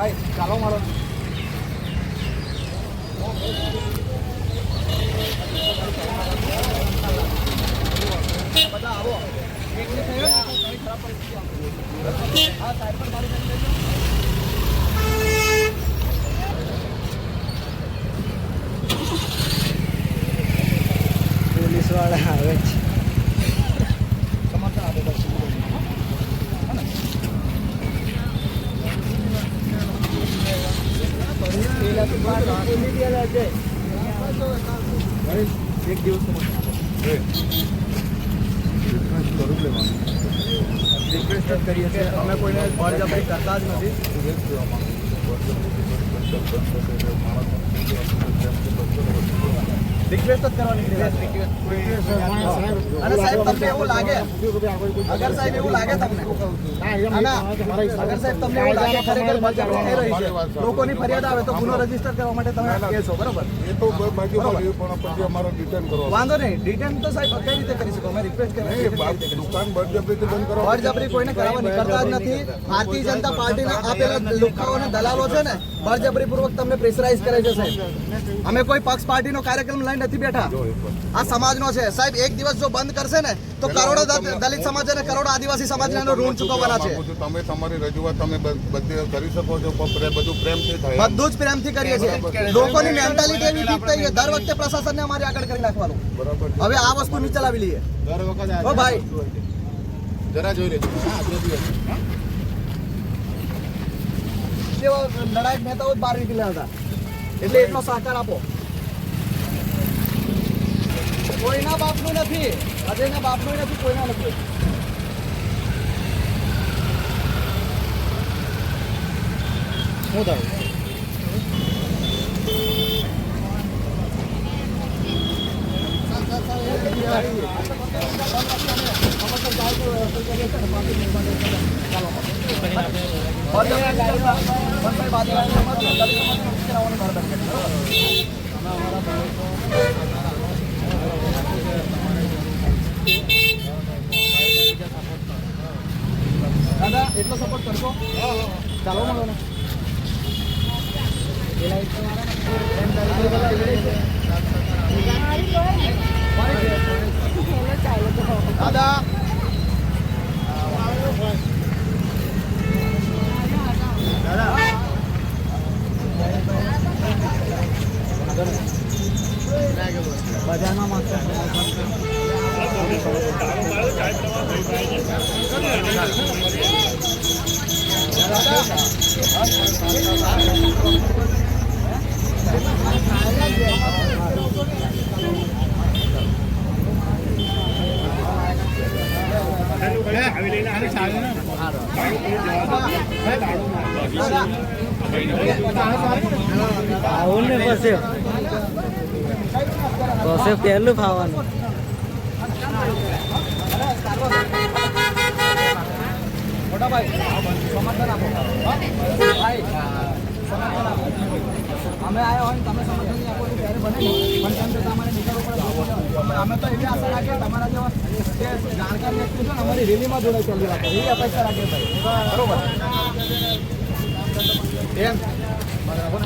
ભાઈ ચાલો મારો બધા આવો ખરાબ પરિસ્થિતિ હા સાહેબ પણ મારી વાળા આવે છે સમર્થન આપો બસ. એક દિવસ રિક્વેસ્ટ જ કરીએ છીએ અમે કોઈને બળજબરી કરતા જ નથી રિક્વેસ્ટ જ કરવાની અને સાહેબ તમને એવું લાગે અગર સાહેબ એવું લાગે તમને અગર સાહેબ તમને એવું લાગે ખરેખર બળજબરી થઈ રહી છે લોકોની ફરિયાદ આવે તો ગુનો રજિસ્ટર કરવા માટે તમે કહેશો બરોબર? એ તો પણ પછી અમારો ડિટેન કરો. વાંધો નહીં. ડિટેન તો સાહેબ કઈ રીતે કરી શકો? અમે રિક્વેસ્ટ બાપ દુકાન બળજબરીથી બંધ કરવા બળજબરી કોઈને કરાવવા નીકળતા જ નથી. ભારતીય જનતા પાર્ટીના આપેલા લુખાઓ અને દલાલો છે ને બળજબરી પૂર્વક તમને પ્રેશરાઇઝ કરે છે સાહેબ અમે કોઈ પક્ષ પાર્ટીનો કાર્યક્રમ લઈને નથી બેઠા. આ સમાજનો છે. સાહેબ એક દિવસ જો બંધ કરશે ને તો કરોડો દલિત સમાજ અને કરોડો આદિવાસી સમાજને એનો ઋણ ચૂકવવાના છે. તમે તમારી રજૂઆત તમે બધી કરી શકો છો બધું પ્રેમથી થાય. બધું જ પ્રેમથી કરીએ છીએ. લોકોની મેન્ટાલિટી એવી ડીપ થઈ ગઈ દર વખતે પ્રશાસનને અમારે આગળ કરી નાખવાનું. બરાબર. હવે આ વસ્તુ નીચે લાવી લઈએ. દર ઓ ભાઈ. જરા જોઈ લેજો. લડાયક નેતાઓ જ બહાર નીકળ્યા હતા. એટલે એટલો સહકાર આપો. કોઈના બાપનું નથી. અજયના બાપનું નથી કોઈના નથી. શું થયું? દાદા એટલો સપોર્ટ કરશો? ચાલો મળો ને. આવું ને પછી પહેલું ખાવાનું. મોટા ભાઈ આપો ભાઈ સમર્થન આપો અમે આવ્યા હોય ને તમે સમર્થન નહીં આપો ત્યારે બને પણ તેમ તો તમારે નીકળવું પડે અમે તો એવી આશા રાખીએ તમારા જેવા જે જાણકાર વ્યક્તિ છે ને અમારી રેલીમાં જોડે ચાલી રાખો એવી અપેક્ષા રાખીએ ભાઈ બરોબર એમ બરાબર